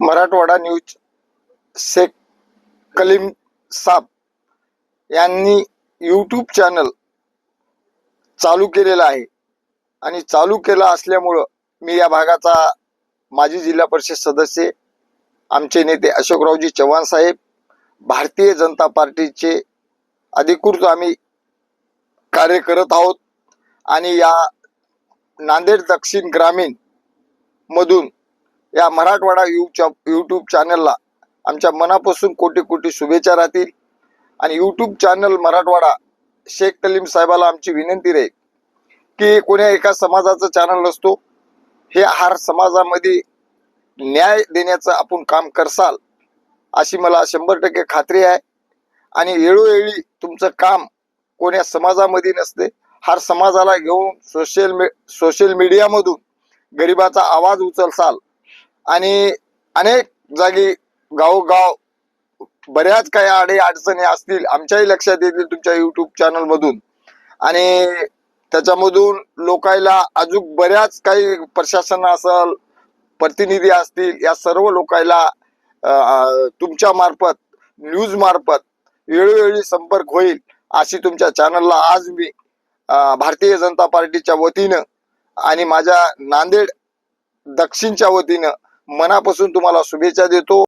Marathwada news Shaikh Kaleem साब यांनी YouTube channel चालू केलेलं आहे. आणि चालू केला असल्यामुळं मी या भागाचा माजी जिल्हा परिषद सदस्य आमचे नेते अशोकरावजी चव्हाण साहेब भारतीय जनता पार्टीचे अधिकृत आम्ही कार्य करत आहोत. आणि या नांदेड दक्षिण ग्रामीण मधून या मराठवाडा यूट्यूब चॅनलला आमच्या मनापासून कोटी कोटी शुभेच्छा राहतील. आणि यूट्यूब चॅनल मराठवाडा शेख कलीम साहेबाला आमची विनंती राहील की कोण्या एका समाजाचं चॅनल नसतो हे हार समाजामध्ये न्याय देण्याचं आपण काम करसाल अशी मला शंभर टक्के खात्री आहे. आणि वेळोवेळी तुमचं काम कोण्या समाजामध्ये नसते हार समाजाला घेऊन सोशल मी सोशल मीडियामधून गरिबाचा आवाज उचलसाल आणि अनेक जागी गावोगाव बऱ्याच काही आडे अडचणी असतील आमच्याही लक्षात येतील तुमच्या युट्यूब चॅनल मधून. आणि त्याच्यामधून लोकायला अजून बऱ्याच काही प्रशासन असल प्रतिनिधी असतील या सर्व लोकायला तुमच्या मार्फत न्यूज मार्फत वेळोवेळी संपर्क होईल अशी तुमच्या चॅनलला आज मी भारतीय जनता पार्टीच्या वतीनं आणि माझ्या नांदेड दक्षिणच्या वतीनं मनापासून तुम्हाला शुभेच्छा देतो.